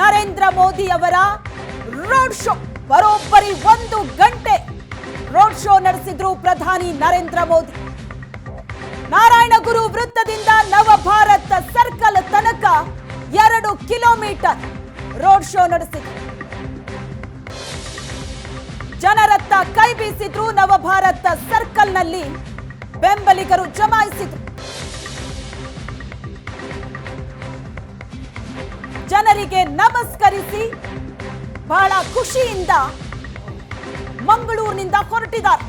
ನರೇಂದ್ರ ಮೋದಿ ಅವರ road show ಬರೋಬ್ಬರಿ ಒಂದು ಗಂಟೆ. ರೋಡ್ ಶೋ ನಡೆಸಿದ್ರು ಪ್ರಧಾನಿ ನರೇಂದ್ರ ಮೋದಿ. ನಾರಾಯಣಗುರು ವೃತ್ತದಿಂದ ನವಭಾರತ ಸರ್ಕಲ್ ತನಕ ಎರಡು ಕಿಲೋಮೀಟರ್ ರೋಡ್ ಶೋ ನಡೆಸಿದ್ರು. ಜನರತ್ತ ಕೈ ಬೀಸಿದ್ರು ನವಭಾರತ ಸರ್ಕಲ್ನಲ್ಲಿ ಬೆಂಬಲಿಗರು ಜಮಾಯಿಸಿದ್ರು. ಜನರಿಗೆ ನಮಸ್ಕರಿಸಿ ಬಹಳ ಖುಷಿಯಿಂದ ಮಂಗಳೂರಿನಿಂದ ಹೊರಟಿದ್ದಾರೆ.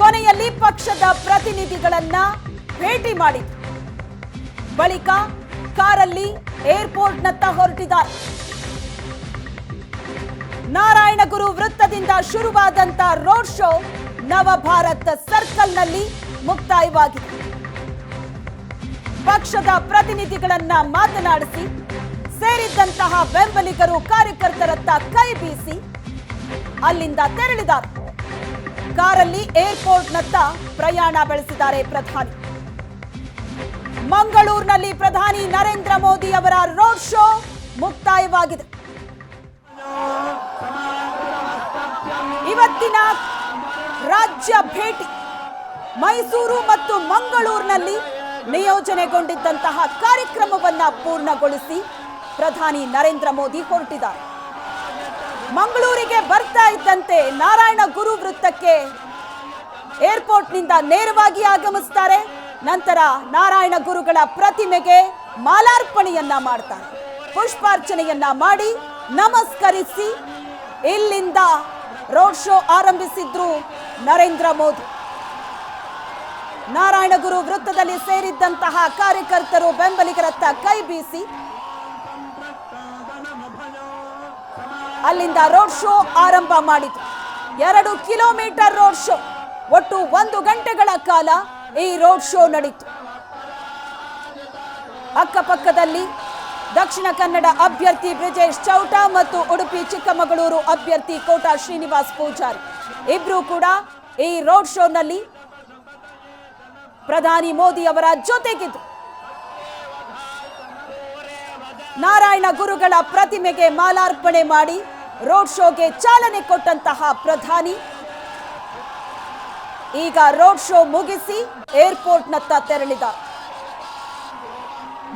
ಕೊನೆಯಲ್ಲಿ ಪಕ್ಷದ ಪ್ರತಿನಿಧಿಗಳನ್ನ ಭೇಟಿ ಮಾಡಿ ಬಳಿಕ ಕಾರಲ್ಲಿ ಏರ್ಪೋರ್ಟ್ನತ್ತ ಹೊರಟಿದ್ದಾರೆ. ನಾರಾಯಣಗುರು ವೃತ್ತದಿಂದ ಶುರುವಾದಂತ ರೋಡ್ ಶೋ ನವಭಾರತ್ ಸರ್ಕಲ್ನಲ್ಲಿ ಮುಕ್ತಾಯವಾಗಿದೆ. ಪಕ್ಷದ ಪ್ರತಿನಿಧಿಗಳನ್ನ ಮಾತನಾಡಿಸಿ ಸೇರಿದ್ದಂತಹ ಬೆಂಬಲಿಗರು ಕಾರ್ಯಕರ್ತರತ್ತ ಕೈ ಬೀಸಿ ಅಲ್ಲಿಂದ ತೆರಳಿದ್ದಾರೆ ಕಾರಲ್ಲಿ ಏರ್ಪೋರ್ಟ್ನತ್ತ ಪ್ರಯಾಣ ಬೆಳೆಸಿದ್ದಾರೆ ಪ್ರಧಾನಿ. ಮಂಗಳೂರಿನಲ್ಲಿ ಪ್ರಧಾನಿ ನರೇಂದ್ರ ಮೋದಿ ಅವರ ರೋಡ್ ಶೋ ಮುಕ್ತಾಯವಾಗಿದೆ. ಇವತ್ತಿನ ರಾಜ್ಯ ಭೇಟಿ ಮೈಸೂರು ಮತ್ತು ಮಂಗಳೂರಿನಲ್ಲಿ ನಿಯೋಜನೆಗೊಂಡಿದ್ದಂತಹ ಕಾರ್ಯಕ್ರಮವನ್ನ ಪೂರ್ಣಗೊಳಿಸಿ ಪ್ರಧಾನಿ ನರೇಂದ್ರ ಮೋದಿ ಹೊರಟಿದ್ದಾರೆ. ಮಂಗಳೂರಿಗೆ ಬರ್ತಾ ಇದ್ದಂತೆ ನಾರಾಯಣ ಗುರು ವೃತ್ತಕ್ಕೆ ಏರ್ಪೋರ್ಟ್ನಿಂದ ನೇರವಾಗಿ ಆಗಮಿಸ್ತಾರೆ. ನಂತರ ನಾರಾಯಣ ಗುರುಗಳ ಪ್ರತಿಮೆಗೆ ಮಾಲಾರ್ಪಣೆಯನ್ನ ಮಾಡ್ತಾರೆ. ಪುಷ್ಪಾರ್ಚನೆಯನ್ನ ಮಾಡಿ ನಮಸ್ಕರಿಸಿ ಇಲ್ಲಿಂದ ರೋಡ್ ಶೋ ಆರಂಭಿಸಿದ್ರು ನರೇಂದ್ರ ಮೋದಿ. ನಾರಾಯಣಗುರು ವೃತ್ತದಲ್ಲಿ ಸೇರಿದ್ದಂತಹ ಕಾರ್ಯಕರ್ತರು ಬೆಂಬಲಿಗರತ್ತ ಕೈ ಬೀಸಿ. ಅಲ್ಲಿಂದ ರೋಡ್ ಶೋ ಆರಂಭ ಮಾಡಿತು ಎರಡು ಕಿಲೋಮೀಟರ್ ರೋಡ್ ಶೋ, ಒಟ್ಟು ಒಂದು ಗಂಟೆಗಳ ಕಾಲ ಈ ರೋಡ್ ಶೋ ನಡೀತು. ಅಕ್ಕಪಕ್ಕದಲ್ಲಿ ದಕ್ಷಿಣ ಕನ್ನಡ ಅಭ್ಯರ್ಥಿ ಬ್ರಿಜೇಶ್ ಚೌಟ ಮತ್ತು ಉಡುಪಿ ಚಿಕ್ಕಮಗಳೂರು ಅಭ್ಯರ್ಥಿ ಕೋಟಾ ಶ್ರೀನಿವಾಸ್ ಪೂಜಾರಿ. ಇಬ್ರು ಕೂಡ ಈ ರೋಡ್ ಶೋನಲ್ಲಿ ಪ್ರಧಾನಿ ಮೋದಿ ಅವರ ಜೊತೆಗಿದ್ದು. ನಾರಾಯಣ ಗುರುಗಳ ಪ್ರತಿಮೆಗೆ ಮಾಲಾರ್ಪಣೆ ಮಾಡಿ ರೋಡ್ ಶೋಗೆ ಚಾಲನೆ ಕೊಟ್ಟಂತಹ ಪ್ರಧಾನಿ. ಈಗ ರೋಡ್ ಶೋ ಮುಗಿಸಿ ಏರ್ಪೋರ್ಟ್ನತ್ತ ತೆರಳಿದ.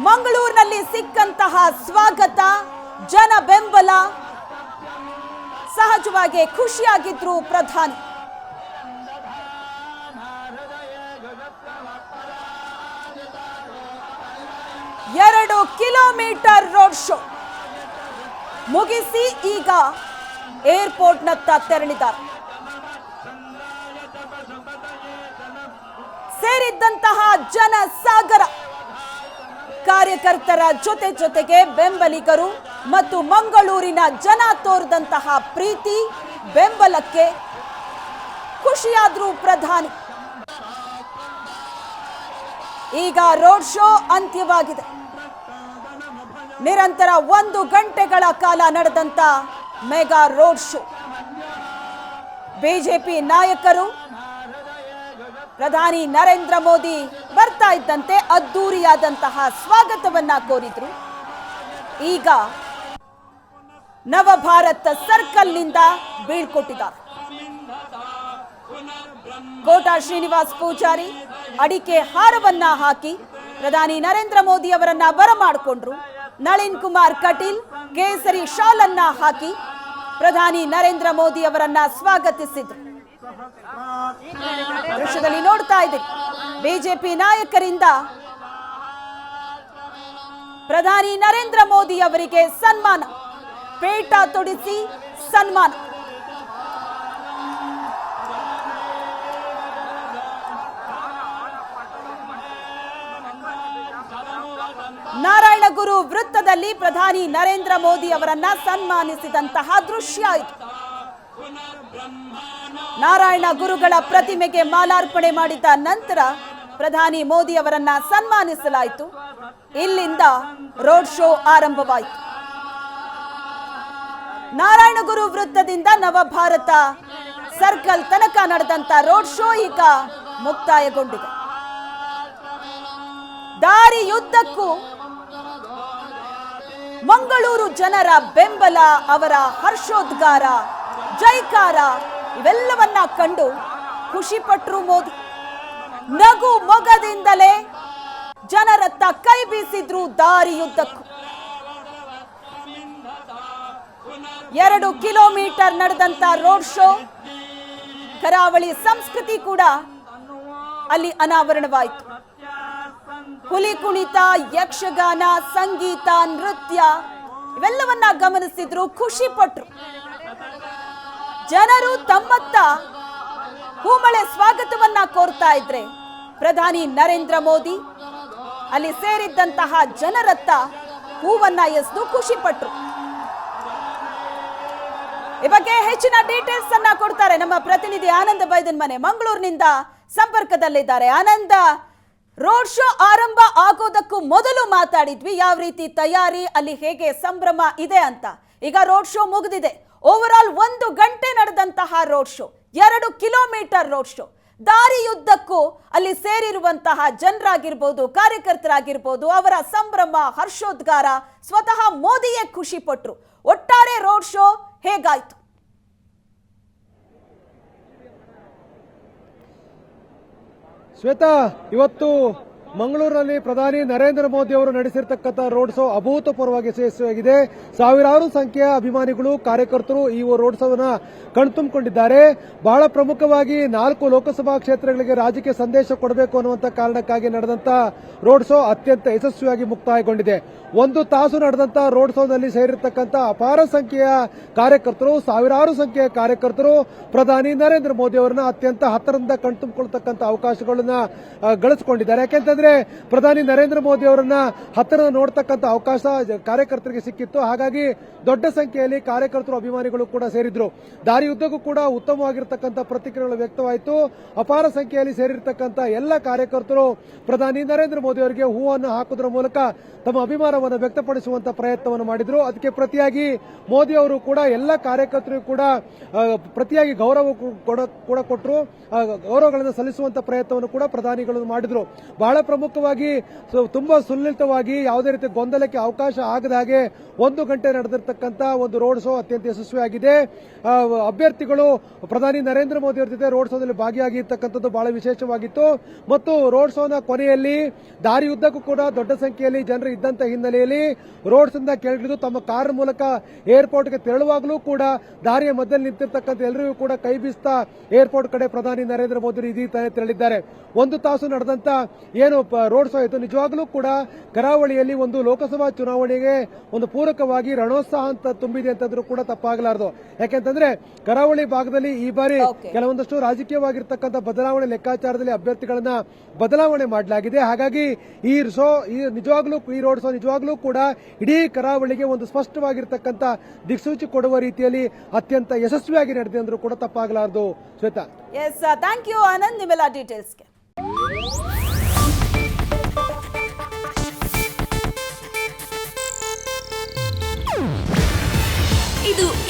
ಮಂಗಳೂರಿನಲ್ಲಿ ಸಿಕ್ಕಂತಹ ಸ್ವಾಗತ ಜನ ಬೆಂಬಲ ಸಹಜವಾಗಿ ಖುಷಿಯಾಗಿದ್ರು ಪ್ರಧಾನಿ. Kilometre road show. ಮುಗಿಸಿ ಈಗ ಏರ್ಪೋರ್ಟ್ನತ್ತ ತೆರಳಿದ್ದಾರೆ. ಸೇರಿದ್ದಂತಹ ಜನ ಸಾಗರ ಕಾರ್ಯಕರ್ತರ ಜೊತೆ ಜೊತೆಗೆ ಬೆಂಬಲಿಗರು ಮತ್ತು ಮಂಗಳೂರಿನ ಜನ ತೋರಿದಂತಹ ಪ್ರೀತಿ, ಬೆಂಬಲಕ್ಕೆ ಖುಷಿಯಾದ್ರು ಪ್ರಧಾನಿ. ಈಗ ರೋಡ್ ಶೋ ಅಂತ್ಯವಾಗಿದೆ. ನಿರಂತರ ಒಂದು ಗಂಟೆಗಳ ಕಾಲ ನಡೆದಂತ ಮೆಗಾ ರೋಡ್ ಶೋ. ಬಿಜೆಪಿ ನಾಯಕರು, ಪ್ರಧಾನಿ ನರೇಂದ್ರ ಮೋದಿ ಬರ್ತಾ ಇದ್ದಂತೆ ಅದ್ದೂರಿಯಾದಂತಹ ಸ್ವಾಗತವನ್ನ ಕೋರಿದ್ರು. ಈಗ ನವಭಾರತ ಸರ್ಕಲ್ನಿಂದ ಬೀಳ್ಕೊಟ್ಟಿದ್ದಾರೆ. ಕೋಟಾ ಶ್ರೀನಿವಾಸ್ ಪೂಜಾರಿ ಅಡಿಕೆ ಹಾರವನ್ನ ಹಾಕಿ ಪ್ರಧಾನಿ ನರೇಂದ್ರ ಮೋದಿ ಅವರನ್ನ ಬರಮಾಡಿಕೊಂಡ್ರು. ನಳಿನ್ ಕುಮಾರ್ ಕಟೀಲ್, ಕೇಸರಿ ಶಾಲ್ ಅನ್ನ ಹಾಕಿ ಪ್ರಧಾನಿ ನರೇಂದ್ರ ಮೋದಿ ಅವರನ್ನ ಸ್ವಾಗತಿಸಿದ್ರು. ದೃಶ್ಯದಲ್ಲಿ ನೋಡ್ತಾ ಇದೆ ಬಿಜೆಪಿ ನಾಯಕರಿಂದ ಪ್ರಧಾನಿ ನರೇಂದ್ರ ಮೋದಿ ಅವರಿಗೆ ಸನ್ಮಾನ. ಪೇಟ ತೊಡಿಸಿ ಸನ್ಮಾನ. ನಾರಾಯಣಗುರು ವೃತ್ತದಲ್ಲಿ ಪ್ರಧಾನಿ ನರೇಂದ್ರ ಮೋದಿ ಅವರನ್ನ ಸನ್ಮಾನಿಸಿದಂತಹ ದೃಶ್ಯ ಇತ್ತು ನಾರಾಯಣ ಗುರುಗಳ ಪ್ರತಿಮೆಗೆ ಮಾಲಾರ್ಪಣೆ ಮಾಡಿದ ನಂತರ ಪ್ರಧಾನಿ ಮೋದಿ ಅವರನ್ನ ಸನ್ಮಾನಿಸಲಾಯಿತು. ಇಲ್ಲಿಂದ ರೋಡ್ ಶೋ ಆರಂಭವಾಯಿತು. ನಾರಾಯಣ ಗುರು ವೃತ್ತದಿಂದ ನವಭಾರತ ಸರ್ಕಲ್ ತನಕ ನಡೆದಂತ ರೋಡ್ ಶೋ ಈಗ ಮುಕ್ತಾಯಗೊಂಡಿದೆ. ದಾರಿಯುದ್ದಕ್ಕೂ ಮಂಗಳೂರು ಜನರ ಬೆಂಬಲ, ಅವರ ಹರ್ಷೋದ್ಗಾರ, ಜೈಕಾರ, ಇವೆಲ್ಲವನ್ನ ಕಂಡು ಖುಷಿ ಪಟ್ರು ಮೋದಿ. ನಗು ಮೊಗದಿಂದಲೇ ಜನರತ್ತ ಕೈ ಬೀಸಿದ್ರು ದಾರಿಯುದ್ದಕ್ಕೂ. ಎರಡು ಕಿಲೋಮೀಟರ್ ನಡೆದಂತ ರೋಡ್ ಶೋ, ಕರಾವಳಿ ಸಂಸ್ಕೃತಿ ಕೂಡ ಅಲ್ಲಿ ಅನಾವರಣವಾಯಿತು. ಹುಲಿ ಕುಣಿತ, ಯಕ್ಷಗಾನ, ಸಂಗೀತ, ನೃತ್ಯ ಇವೆಲ್ಲವನ್ನ ಗಮನಿಸಿದ್ರು, ಖುಷಿ ಪಟ್ರು. ಜನರು ತಮ್ಮತ್ತ ಹೂಮಳೆ ಸ್ವಾಗತವನ್ನ ಕೋರ್ತಾ ಇದ್ರೆ ಪ್ರಧಾನಿ ನರೇಂದ್ರ ಮೋದಿ ಅಲ್ಲಿ ಸೇರಿದ್ದಂತಹ ಜನರತ್ತ ಹೂವನ್ನ ಎಸ್ದು ಖುಷಿ ಪಟ್ರು. ಈ ಬಗ್ಗೆ ಹೆಚ್ಚಿನ ಡೀಟೇಲ್ಸ್ ಅನ್ನ ಕೊಡ್ತಾರೆ ನಮ್ಮ ಪ್ರತಿನಿಧಿ ಆನಂದ ಬೈದನ್ ಮನೆ, ಮಂಗಳೂರಿನಿಂದ ಸಂಪರ್ಕದಲ್ಲಿದ್ದಾರೆ. ಆನಂದ ರೋಡ್ ಶೋ ಆರಂಭ ಆಗೋದಕ್ಕೂ ಮೊದಲು ಮಾತಾಡಿದ್ವಿ, ಯಾವ ರೀತಿ ತಯಾರಿ, ಅಲ್ಲಿ ಹೇಗೆ ಸಂಭ್ರಮ ಇದೆ ಅಂತ. ಈಗ ರೋಡ್ ಶೋ ಮುಗಿದಿದೆ. ಓವರ್ ಆಲ್ ಒಂದು ಗಂಟೆ ನಡೆದಂತಹ ರೋಡ್ ಶೋ, ಎರಡು ಕಿಲೋಮೀಟರ್ ರೋಡ್ ಶೋ. ದಾರಿಯುದ್ದಕ್ಕೂ ಅಲ್ಲಿ ಸೇರಿರುವಂತಹ ಜನರಾಗಿರ್ಬೋದು, ಕಾರ್ಯಕರ್ತರಾಗಿರ್ಬೋದು, ಅವರ ಸಂಭ್ರಮ, ಹರ್ಷೋದ್ಗಾರ ಸ್ವತಃ ಮೋದಿಯೇ ಖುಷಿ ಪಟ್ರು. ಒಟ್ಟಾರೆ ರೋಡ್ ಶೋ ಹೇಗಾಯ್ತು? ಶ್ವೇತಾ ಇವತ್ತು ಮಂಗಳೂರಿನಲ್ಲಿ ಪ್ರಧಾನಿ ನರೇಂದ್ರ ಮೋದಿ ಅವರು ನಡೆಸಿರ್ತಕ್ಕಂಥ ರೋಡ್ ಶೋ ಅಭೂತಪೂರ್ವವಾಗಿ ಯಶಸ್ವಿಯಾಗಿದೆ. ಸಾವಿರಾರು ಸಂಖ್ಯೆಯ ಅಭಿಮಾನಿಗಳು, ಕಾರ್ಯಕರ್ತರು ಈ ರೋಡ್ ಶೋನ ಕಣ್ತುಂಬಿಕೊಂಡಿದ್ದಾರೆ. ಬಹಳ ಪ್ರಮುಖವಾಗಿ ನಾಲ್ಕು ಲೋಕಸಭಾ ಕ್ಷೇತ್ರಗಳಿಗೆ ರಾಜಕೀಯ ಸಂದೇಶ ಕೊಡಬೇಕು ಅನ್ನುವಂಥ ಕಾರಣಕ್ಕಾಗಿ ನಡೆದಂಥ ರೋಡ್ ಶೋ ಅತ್ಯಂತ ಯಶಸ್ವಿಯಾಗಿ ಮುಕ್ತಾಯಗೊಂಡಿದೆ. ಒಂದು ತಾಸು ನಡೆದಂಥ ರೋಡ್ ಶೋನಲ್ಲಿ ಸೇರಿರ್ತಕ್ಕಂಥ ಅಪಾರ ಸಂಖ್ಯೆಯ ಕಾರ್ಯಕರ್ತರು, ಸಾವಿರಾರು ಸಂಖ್ಯೆಯ ಕಾರ್ಯಕರ್ತರು ಪ್ರಧಾನಿ ನರೇಂದ್ರ ಮೋದಿ ಅವರನ್ನ ಅತ್ಯಂತ ಹತ್ತಿರದಿಂದ ಕಣ್ತುಂಬಿಕೊಳ್ತಕ್ಕಂಥ ಅವಕಾಶಗಳನ್ನ ಗಳಿಸಿಕೊಂಡಿದ್ದಾರೆ. ಯಾಕೆಂತಂದ್ರೆ ಪ್ರಧಾನಿ ನರೇಂದ್ರ ಮೋದಿ ಅವರನ್ನ ಹತ್ತಿರ ನೋಡ್ತಕ್ಕಂಥ ಅವಕಾಶ ಕಾರ್ಯಕರ್ತರಿಗೆ ಸಿಕ್ಕಿತ್ತು. ಹಾಗಾಗಿ ದೊಡ್ಡ ಸಂಖ್ಯೆಯಲ್ಲಿ ಕಾರ್ಯಕರ್ತರು, ಅಭಿಮಾನಿಗಳು ಕೂಡ ಸೇರಿದ್ರು. ದಾರಿಯುದ್ದಕ್ಕೂ ಕೂಡ ಉತ್ತಮವಾಗಿರ್ತಕ್ಕಂಥ ಪ್ರತಿಕ್ರಿಯೆಗಳು ವ್ಯಕ್ತವಾಯಿತು. ಅಪಾರ ಸಂಖ್ಯೆಯಲ್ಲಿ ಸೇರಿರ್ತಕ್ಕಂಥ ಎಲ್ಲ ಕಾರ್ಯಕರ್ತರು, ಪ್ರಧಾನಿ ನರೇಂದ್ರ ಮೋದಿ ಅವರಿಗೆ ಹೂವನ್ನು ಹಾಕುವುದರ ಮೂಲಕ ತಮ್ಮ ಅಭಿಮಾನವನ್ನು ವ್ಯಕ್ತಪಡಿಸುವಂತ ಪ್ರಯತ್ನವನ್ನು ಮಾಡಿದ್ರು. ಅದಕ್ಕೆ ಪ್ರತಿಯಾಗಿ ಮೋದಿ ಅವರು ಕೂಡ ಎಲ್ಲ ಕಾರ್ಯಕರ್ತರಿಗೂ ಕೂಡ ಪ್ರತಿಯಾಗಿ ಗೌರವ ಕೂಡ ಕೊಟ್ಟರು ಗೌರವಗಳನ್ನು ಸಲ್ಲಿಸುವಂತ ಪ್ರಯತ್ನವನ್ನು ಕೂಡ ಪ್ರಧಾನಿಗಳು ಮಾಡಿದ್ರು. ಬಹಳ ಪ್ರಮುಖವಾಗಿ ತುಂಬಾ ಸುಲಲಿತವಾಗಿ ಯಾವುದೇ ರೀತಿ ಗೊಂದಲಕ್ಕೆ ಅವಕಾಶ ಆಗದ ಹಾಗೆ ಒಂದು ಗಂಟೆ ನಡೆದಿರ್ತಕ್ಕಂಥ ಒಂದು ರೋಡ್ ಶೋ ಅತ್ಯಂತ ಯಶಸ್ವಿಯಾಗಿದೆ. ಅಭ್ಯರ್ಥಿಗಳು ಪ್ರಧಾನಿ ನರೇಂದ್ರ ಮೋದಿ ಅವರ ಜೊತೆ ರೋಡ್ ಶೋದಲ್ಲಿ ಭಾಗಿಯಾಗಿರ್ತಕ್ಕಂಥದ್ದು ಬಹಳ ವಿಶೇಷವಾಗಿತ್ತು. ಮತ್ತು ರೋಡ್ ಶೋನ ಕೊನೆಯಲ್ಲಿ ದಾರಿಯುದ್ದಕ್ಕೂ ಕೂಡ ದೊಡ್ಡ ಸಂಖ್ಯೆಯಲ್ಲಿ ಜನರು ಇದ್ದಂತ ಹಿನ್ನೆಲೆಯಲ್ಲಿ ರೋಡ್ಸ್ ಇಂದ ಕೆಳಗಿಳಿದು ತಮ್ಮ ಕಾರ್ ಮೂಲಕ ಏರ್ಪೋರ್ಟ್ಗೆ ತೆರಳುವಾಗಲೂ ಕೂಡ ದಾರಿಯ ಮಧ್ಯದಲ್ಲಿ ನಿಂತಿರ್ತಕ್ಕಂಥ ಎಲ್ಲರಿಗೂ ಕೂಡ ಕೈ ಬೀಸ್ತಾ ಏರ್ಪೋರ್ಟ್ ಕಡೆ ಪ್ರಧಾನಿ ನರೇಂದ್ರ ಮೋದಿ ಇದೀ ತೆರಳಿದ್ದಾರೆ. ಒಂದು ತಾಸು ನಡೆದಂತ ಏನು ಪ- ರೋಡ್ ಶೋ ಆಯಿತು ನಿಜವಾಗ್ಲೂ ಕೂಡ ಕರಾವಳಿಯಲ್ಲಿ ಒಂದು ಲೋಕಸಭಾ ಚುನಾವಣೆಗೆ ಒಂದು ಪೂರಕವಾಗಿ ರಣೋತ್ಸಾಹ ಅಂತ ತುಂಬಿದೆ ಅಂತಂದ್ರೂ ಕೂಡ ತಪ್ಪಾಗಲಾರದು. ಯಾಕೆಂತಂದ್ರೆ ಕರಾವಳಿ ಭಾಗದಲ್ಲಿ ಈ ಬಾರಿ ಕೆಲವೊಂದಷ್ಟು ರಾಜಕೀಯವಾಗಿರ್ತಕ್ಕಂಥ ಬದಲಾವಣೆ ಲೆಕ್ಕಾಚಾರದಲ್ಲಿ ಅಭ್ಯರ್ಥಿಗಳನ್ನ ಬದಲಾವಣೆ ಮಾಡಲಾಗಿದೆ. ಹಾಗಾಗಿ ಈ ಶೋ ಈ ನಿಜವಾಗ್ಲೂ ಈ ರೋಡ್ ಶೋ ನಿಜವಾಗ್ಲೂ ಕೂಡ ಇಡೀ ಕರಾವಳಿಗೆ ಒಂದು ಸ್ಪಷ್ಟವಾಗಿರ್ತಕ್ಕಂಥ ದಿಕ್ಸೂಚಿ ಕೊಡುವ ರೀತಿಯಲ್ಲಿ ಅತ್ಯಂತ ಯಶಸ್ವಿಯಾಗಿ ನಡೆದಿದೆ ಅಂದ್ರೂ ಕೂಡ ತಪ್ಪಾಗಲಾರದು. Shweta. Yes thank you Anand ನಿಮ್ಮೆಲ್ಲ ಡೀಟೇಲ್ಸ್ಗೆ